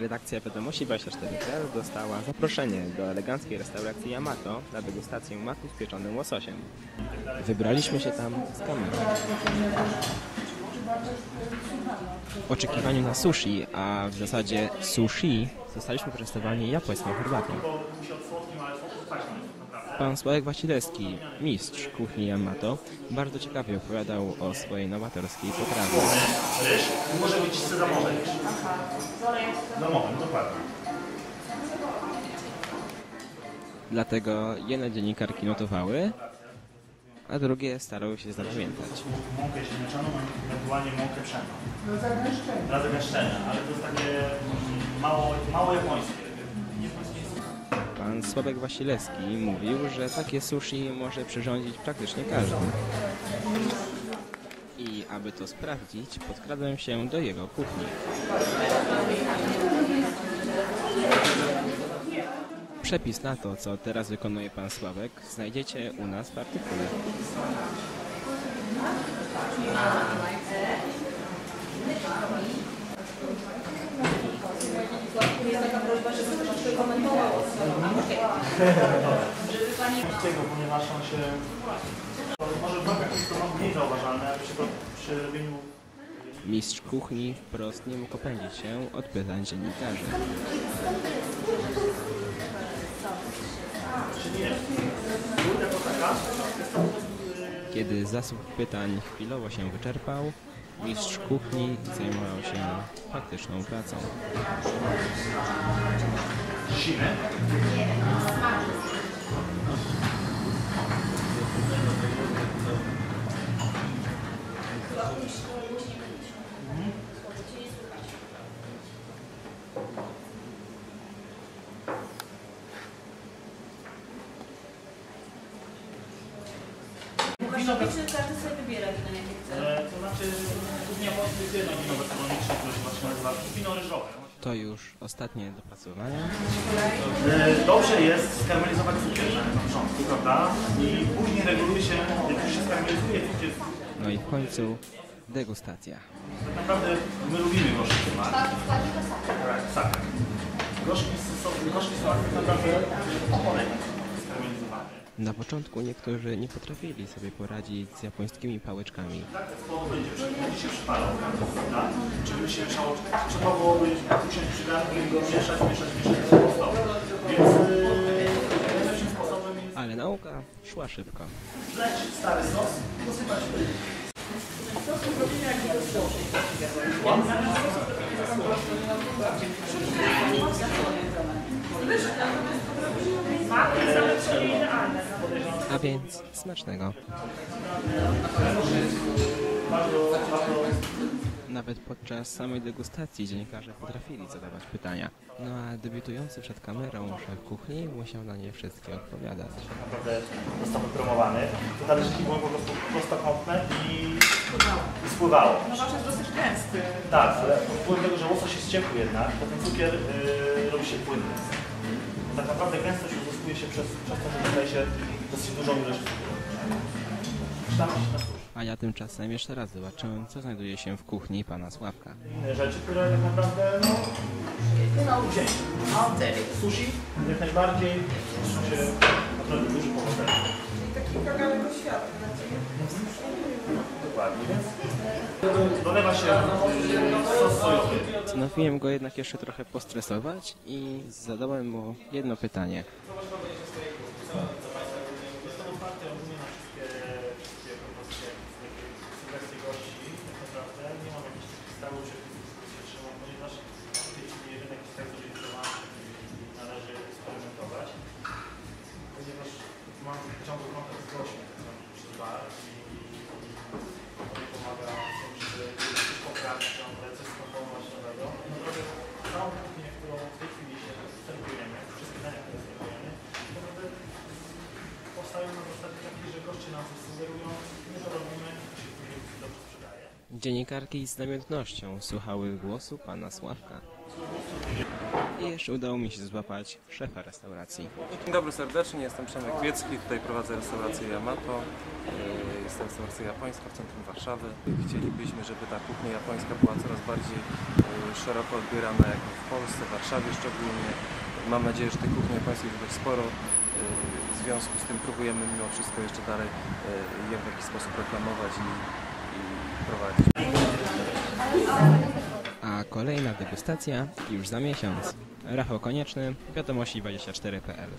Redakcja Wiadomości 24.pl dostała zaproszenie do eleganckiej restauracji Yamato na degustację maku z pieczonym łososiem. Wybraliśmy się tam z kamerą. W oczekiwaniu na sushi, a w zasadzie sushi, zostaliśmy poczęstowani japońską herbatą. Pan Sławek Wasilewski, mistrz kuchni Yamato, bardzo ciekawie opowiadał o swojej nowatorskiej potrawie. Ryż może być sezamowy ryż. Zamowem, dokładnie. Dlatego jedne dziennikarki notowały, a drugie starały się zapamiętać. Mąkę ziemniaczaną, ewentualnie mąkę pszenną. Dla zagęszczenia. Dla zagęszczenia, ale to jest takie mm, mało, mało japońskie. Pan Sławek Wasilewski mówił, że takie sushi może przyrządzić praktycznie każdy. I aby to sprawdzić, podkradłem się do jego kuchni. Przepis na to, co teraz wykonuje pan Sławek, znajdziecie u nas w artykule. Tego, ponieważ on się... Może w nogach jest to mniej zauważalne, ale przy robieniu Mistrz kuchni wprost nie mógł opędzić się od pytań dziennikarzy. Kiedy zasób pytań chwilowo się wyczerpał, mistrz kuchni zajmował się faktyczną pracą. Zimy. Gastronomiczny każdy sobie wybiera wino, jakie chce. E, To znaczy, jest jedno wino gastronomiczne, które się właśnie nazywa wino ryżowe. To już ostatnie dopracowania. E, Dobrze jest skarmelizować cukier na początku, prawda? I później reguluje się, jak już się skarmelizuje cukier, No i w końcu degustacja. tak naprawdę my lubimy gorzki smak. Tak, sakra. Gorzki gorzki są tak naprawdę. Na początku niektórzy nie potrafili sobie poradzić z japońskimi pałeczkami. Tak, będzie, się przypalał, prawda? Czyli by się mieszało, trzeba byłoby usiąść przy garnku i go mieszać, mieszać, mieszać, aż powstał. Więc najlepszym sposobem jest Ale nauka szła szybko. wleć stary sos, posypać. A więc smacznego. Nawet podczas samej degustacji dziennikarze potrafili zadawać pytania. No a debiutujący przed kamerą szef kuchni musiał na nie wszystkie odpowiadać. naprawdę został wypromowany. Te talerzyki były po prostu prostokątne i, i spływało. No wasz jest dosyć gęsty. Tak, ale wpływem tego, że łosoś jest ciepły jednak, to ten cukier yy, robi się płynny. Tak naprawdę gęstość uzyskuje się przez, przez to, że dodaje się dosyć dużą ilość się na sushi. A ja tymczasem jeszcze raz zobaczyłem, co znajduje się w kuchni pana Sławka. Inne rzeczy, które tak naprawdę no, nie na dzień. Sushi jak najbardziej się naprawdę duży powodzenie. Taki kawałek świata. Dokładnie, więc dolewa się sos sojowy. Postanowiłem go jednak jeszcze trochę postresować i zadałem mu jedno pytanie. Jestem otwarty ogólnie na wszystkie, wszystkie propozycje, sugestie gości. Tak naprawdę nie mam jakichś takich stałych przepisów, których się trzymam, ponieważ w tej chwili rynek jest tak zorganizowany i należy eksperymentować. Ponieważ mam ciągły kontakt z gośćmi tak samo przez bar i to mi pomaga w tym, żeby coś poprawić ciągle, coś skomponować nowego. No drodze, całą kuchnię, którą w tej chwili się serwujemy, wszystkie dania, które serwujemy, tak naprawdę powstają na zasadzie takiej, że goście Dziennikarki z namiętnością słuchały głosu pana Sławka. I jeszcze udało mi się złapać szefa restauracji. Dzień dobry serdecznie, jestem Przemek Wiecki, tutaj prowadzę restaurację Yamato. Yy, Jest to restauracja japońska w centrum Warszawy. Chcielibyśmy, żeby ta kuchnia japońska była coraz bardziej yy, szeroko odbierana jak w Polsce, w Warszawie szczególnie. Mam nadzieję, że tej kuchni japońskiej jest dość sporo. Yy, W związku z tym próbujemy mimo wszystko jeszcze dalej yy, ją w jakiś sposób reklamować i, i prowadzić. A kolejna degustacja już za miesiąc. Rafał Konieczny, wiadomości24.pl